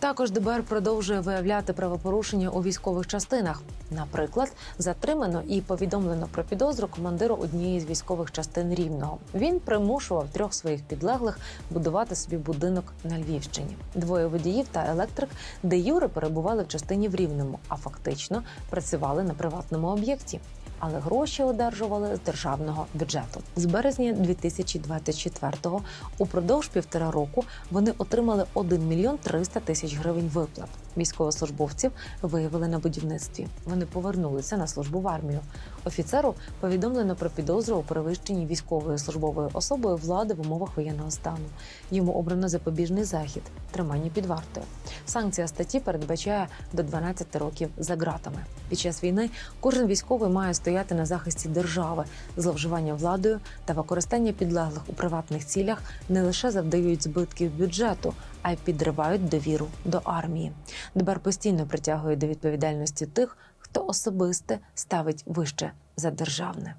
Також ДБР продовжує виявляти правопорушення у військових частинах. Наприклад, затримано і повідомлено про підозру командиру однієї з військових частин Рівного. Він примушував трьох своїх підлеглих будувати собі будинок на Львівщині. Двоє водіїв та електрик, де Юри перебували в частині в Рівному, а фактично працювали на приватному об'єкті. Але гроші одержували з державного бюджету з березня 2024-го Упродовж півтора року вони отримали 1 мільйон 300 тисяч гривень виплат. Військовослужбовців виявили на будівництві. Вони повернулися на службу в армію. Офіцеру повідомлено про підозру у перевищенні військовою службовою особою влади в умовах воєнного стану. Йому обрано запобіжний захід тримання під вартою. Санкція статті передбачає до 12 років за ґратами. Під час війни кожен військовий має стояти на захисті держави. Зловживання владою та використання підлеглих у приватних цілях не лише завдають збитків бюджету, а й підривають довіру до армії. ДБР постійно притягує до відповідальності тих, хто особисте ставить вище за державне.